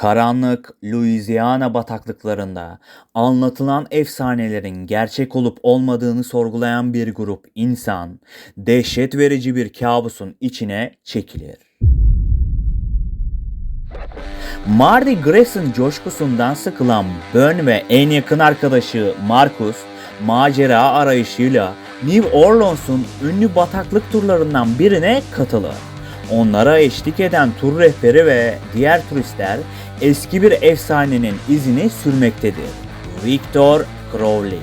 Karanlık Louisiana bataklıklarında anlatılan efsanelerin gerçek olup olmadığını sorgulayan bir grup insan dehşet verici bir kabusun içine çekilir. Mardi Gras'ın coşkusundan sıkılan Bön ve en yakın arkadaşı Marcus macera arayışıyla New Orleans'un ünlü bataklık turlarından birine katılır. Onlara eşlik eden tur rehberi ve diğer turistler eski bir efsanenin izini sürmektedir. Victor Crowley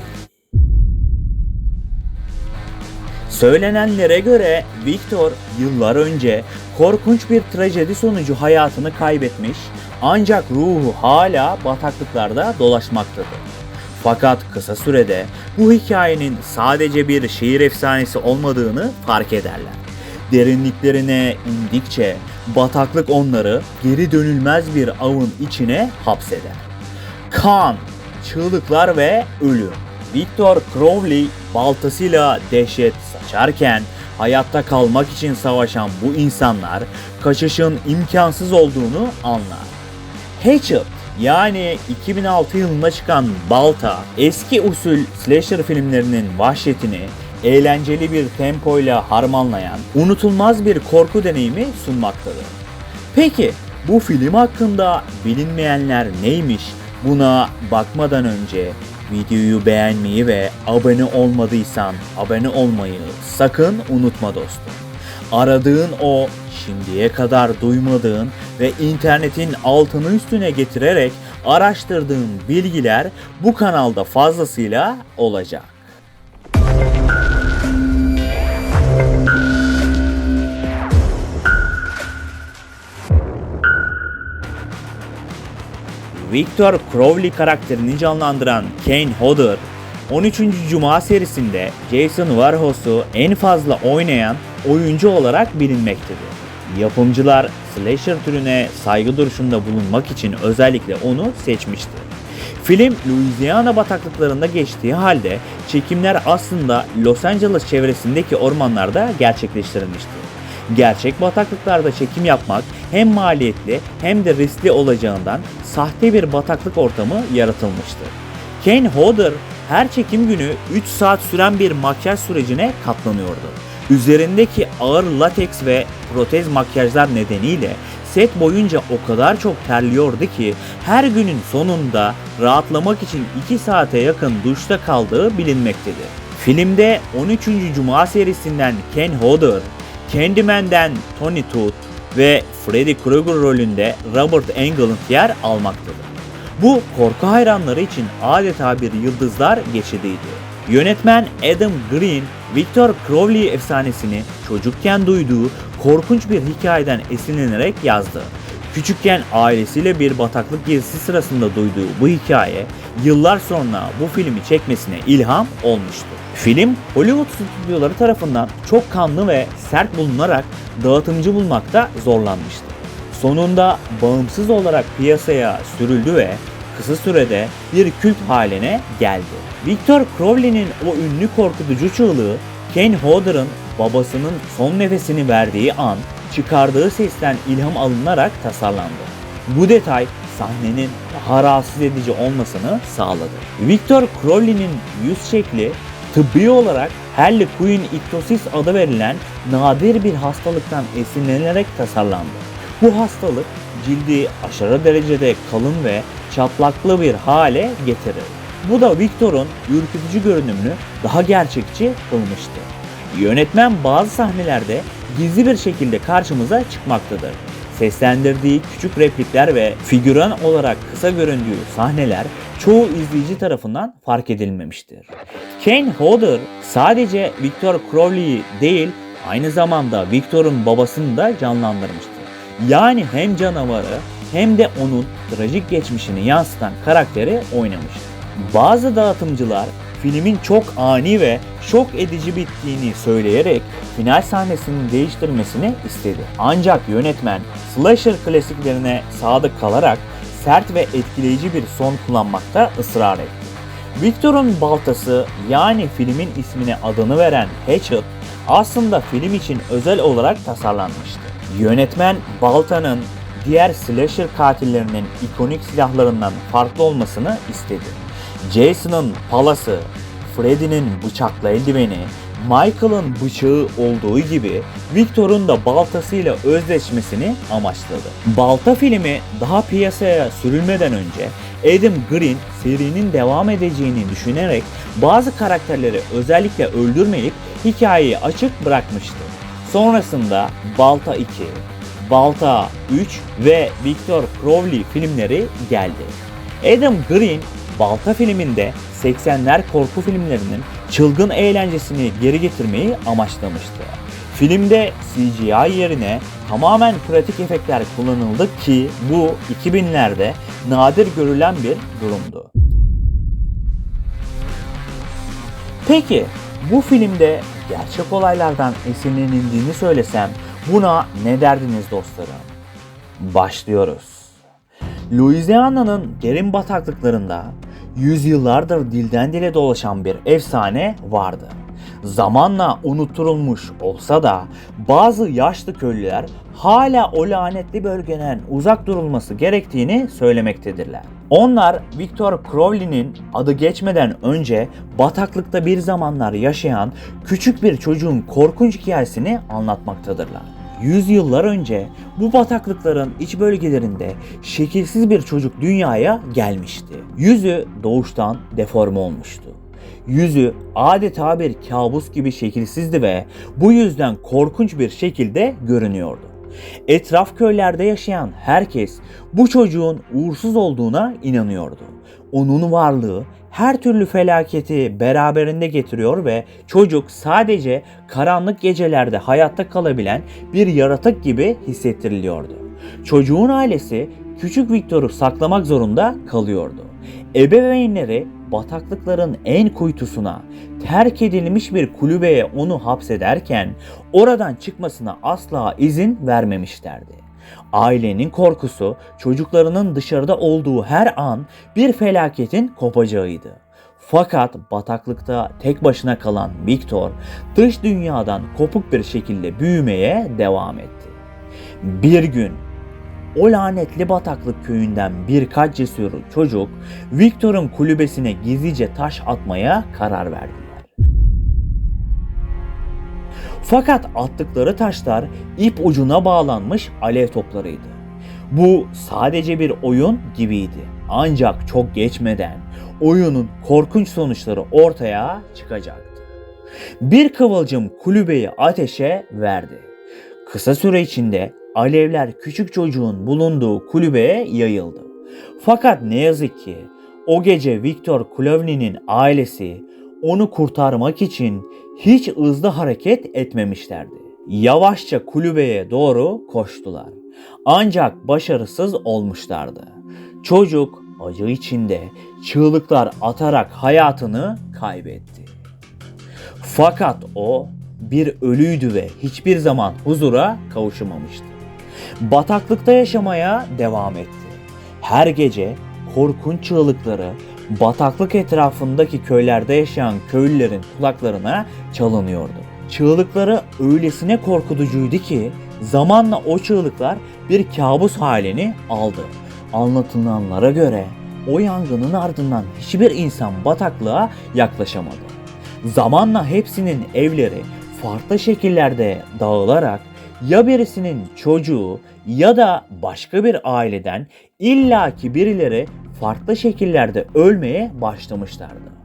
Söylenenlere göre Victor yıllar önce korkunç bir trajedi sonucu hayatını kaybetmiş ancak ruhu hala bataklıklarda dolaşmaktadır. Fakat kısa sürede bu hikayenin sadece bir şehir efsanesi olmadığını fark ederler. Derinliklerine indikçe bataklık onları geri dönülmez bir avın içine hapseder. Kan, çığlıklar ve ölüm. Victor Crowley baltasıyla dehşet saçarken hayatta kalmak için savaşan bu insanlar kaçışın imkansız olduğunu anlar. Hatchet yani 2006 yılında çıkan Balta eski usul slasher filmlerinin vahşetini eğlenceli bir tempoyla harmanlayan unutulmaz bir korku deneyimi sunmaktadır. Peki bu film hakkında bilinmeyenler neymiş? Buna bakmadan önce videoyu beğenmeyi ve abone olmadıysan abone olmayı sakın unutma dostum. Aradığın o şimdiye kadar duymadığın ve internetin altını üstüne getirerek araştırdığın bilgiler bu kanalda fazlasıyla olacak. Victor Crowley karakterini canlandıran Kane Hodder, 13. Cuma serisinde Jason Varhos'u en fazla oynayan oyuncu olarak bilinmektedir. Yapımcılar slasher türüne saygı duruşunda bulunmak için özellikle onu seçmiştir. Film Louisiana bataklıklarında geçtiği halde çekimler aslında Los Angeles çevresindeki ormanlarda gerçekleştirilmiştir. Gerçek bataklıklarda çekim yapmak hem maliyetli hem de riskli olacağından sahte bir bataklık ortamı yaratılmıştır. Kane Hodder her çekim günü 3 saat süren bir makyaj sürecine katlanıyordu. Üzerindeki ağır lateks ve protez makyajlar nedeniyle set boyunca o kadar çok terliyordu ki her günün sonunda rahatlamak için 2 saate yakın duşta kaldığı bilinmektedir. Filmde 13. Cuma serisinden Ken Hodder, Candyman'den Tony Todd ve Freddy Krueger rolünde Robert Englund yer almaktadır. Bu korku hayranları için adeta bir yıldızlar geçidiydi. Yönetmen Adam Green, Victor Crowley efsanesini çocukken duyduğu korkunç bir hikayeden esinlenerek yazdı. Küçükken ailesiyle bir bataklık gezisi sırasında duyduğu bu hikaye yıllar sonra bu filmi çekmesine ilham olmuştu. Film Hollywood stüdyoları tarafından çok kanlı ve sert bulunarak dağıtımcı bulmakta zorlanmıştı. Sonunda bağımsız olarak piyasaya sürüldü ve kısa sürede bir kült haline geldi. Victor Crowley'nin o ünlü korkutucu çığlığı Ken Hodder'ın babasının son nefesini verdiği an çıkardığı sesten ilham alınarak tasarlandı. Bu detay sahnenin daha rahatsız edici olmasını sağladı. Victor Crowley'nin yüz şekli tıbbi olarak Harley Quinn ictosis adı verilen nadir bir hastalıktan esinlenerek tasarlandı. Bu hastalık cildi aşırı derecede kalın ve çatlaklı bir hale getirir. Bu da Victor'un ürkütücü görünümünü daha gerçekçi kılmıştı. Yönetmen bazı sahnelerde gizli bir şekilde karşımıza çıkmaktadır. Seslendirdiği küçük replikler ve figüran olarak kısa göründüğü sahneler çoğu izleyici tarafından fark edilmemiştir. Kane Hodder sadece Victor Crowley'i değil aynı zamanda Victor'un babasını da canlandırmıştır. Yani hem canavarı hem de onun trajik geçmişini yansıtan karakteri oynamıştır. Bazı dağıtımcılar filmin çok ani ve şok edici bittiğini söyleyerek final sahnesinin değiştirmesini istedi. Ancak yönetmen slasher klasiklerine sadık kalarak sert ve etkileyici bir son kullanmakta ısrar etti. Victor'un baltası yani filmin ismine adını veren Hatchet aslında film için özel olarak tasarlanmıştı. Yönetmen baltanın diğer slasher katillerinin ikonik silahlarından farklı olmasını istedi. Jason'ın palası, Freddy'nin bıçaklı eldiveni, Michael'ın bıçağı olduğu gibi Victor'un da baltasıyla özleşmesini amaçladı. Balta filmi daha piyasaya sürülmeden önce Adam Green serinin devam edeceğini düşünerek bazı karakterleri özellikle öldürmeyip hikayeyi açık bırakmıştı. Sonrasında Balta 2, Balta 3 ve Victor Crowley filmleri geldi. Adam Green Balta filminde 80'ler korku filmlerinin çılgın eğlencesini geri getirmeyi amaçlamıştı. Filmde CGI yerine tamamen pratik efektler kullanıldı ki bu 2000'lerde nadir görülen bir durumdu. Peki bu filmde gerçek olaylardan esinlenildiğini söylesem buna ne derdiniz dostlarım? Başlıyoruz. Louisiana'nın derin bataklıklarında yüzyıllardır dilden dile dolaşan bir efsane vardı. Zamanla unutturulmuş olsa da bazı yaşlı köylüler hala o lanetli bölgeden uzak durulması gerektiğini söylemektedirler. Onlar Victor Crowley'nin adı geçmeden önce bataklıkta bir zamanlar yaşayan küçük bir çocuğun korkunç hikayesini anlatmaktadırlar. Yüzyıllar önce bu bataklıkların iç bölgelerinde şekilsiz bir çocuk dünyaya gelmişti. Yüzü doğuştan deforme olmuştu. Yüzü adeta bir kabus gibi şekilsizdi ve bu yüzden korkunç bir şekilde görünüyordu. Etraf köylerde yaşayan herkes bu çocuğun uğursuz olduğuna inanıyordu. Onun varlığı her türlü felaketi beraberinde getiriyor ve çocuk sadece karanlık gecelerde hayatta kalabilen bir yaratık gibi hissettiriliyordu. Çocuğun ailesi küçük Victor'u saklamak zorunda kalıyordu. Ebeveynleri bataklıkların en kuytusuna terk edilmiş bir kulübeye onu hapsederken oradan çıkmasına asla izin vermemişlerdi. Ailenin korkusu çocuklarının dışarıda olduğu her an bir felaketin kopacağıydı. Fakat bataklıkta tek başına kalan Victor dış dünyadan kopuk bir şekilde büyümeye devam etti. Bir gün o lanetli bataklık köyünden birkaç cesur çocuk Victor'un kulübesine gizlice taş atmaya karar verdiler. Fakat attıkları taşlar ip ucuna bağlanmış alev toplarıydı. Bu sadece bir oyun gibiydi. Ancak çok geçmeden oyunun korkunç sonuçları ortaya çıkacaktı. Bir kıvılcım kulübeyi ateşe verdi. Kısa süre içinde alevler küçük çocuğun bulunduğu kulübeye yayıldı. Fakat ne yazık ki o gece Viktor Klovni'nin ailesi onu kurtarmak için hiç hızlı hareket etmemişlerdi. Yavaşça kulübeye doğru koştular. Ancak başarısız olmuşlardı. Çocuk acı içinde çığlıklar atarak hayatını kaybetti. Fakat o bir ölüydü ve hiçbir zaman huzura kavuşamamıştı. Bataklıkta yaşamaya devam etti. Her gece korkunç çığlıkları bataklık etrafındaki köylerde yaşayan köylülerin kulaklarına çalınıyordu. Çığlıkları öylesine korkutucuydu ki zamanla o çığlıklar bir kabus halini aldı. Anlatılanlara göre o yangının ardından hiçbir insan bataklığa yaklaşamadı. Zamanla hepsinin evleri farklı şekillerde dağılarak ya birisinin çocuğu ya da başka bir aileden illaki birileri farklı şekillerde ölmeye başlamışlardı.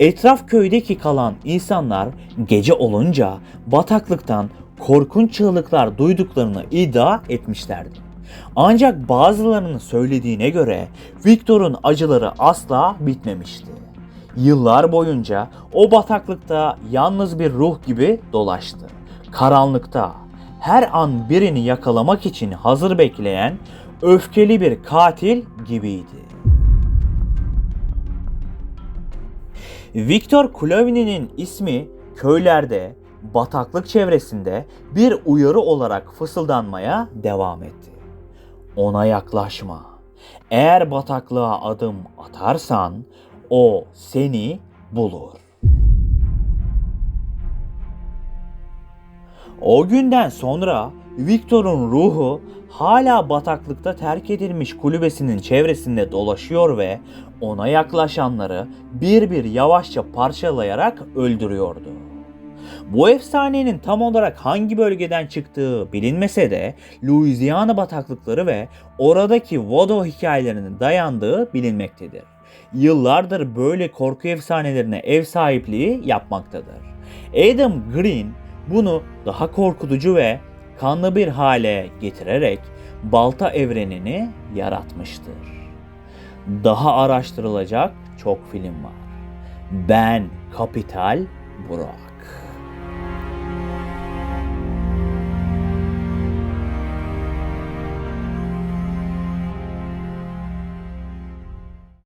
Etraf köydeki kalan insanlar gece olunca bataklıktan korkunç çığlıklar duyduklarını iddia etmişlerdi. Ancak bazılarının söylediğine göre Victor'un acıları asla bitmemişti. Yıllar boyunca o bataklıkta yalnız bir ruh gibi dolaştı. Karanlıkta her an birini yakalamak için hazır bekleyen öfkeli bir katil gibiydi. Viktor Klovni'nin ismi köylerde, bataklık çevresinde bir uyarı olarak fısıldanmaya devam etti. Ona yaklaşma. Eğer bataklığa adım atarsan o seni bulur. O günden sonra Victor'un ruhu hala bataklıkta terk edilmiş kulübesinin çevresinde dolaşıyor ve ona yaklaşanları bir bir yavaşça parçalayarak öldürüyordu. Bu efsanenin tam olarak hangi bölgeden çıktığı bilinmese de Louisiana bataklıkları ve oradaki Voodoo hikayelerinin dayandığı bilinmektedir. Yıllardır böyle korku efsanelerine ev sahipliği yapmaktadır. Adam Green bunu daha korkutucu ve kanlı bir hale getirerek balta evrenini yaratmıştır. Daha araştırılacak çok film var. Ben Kapital Burak.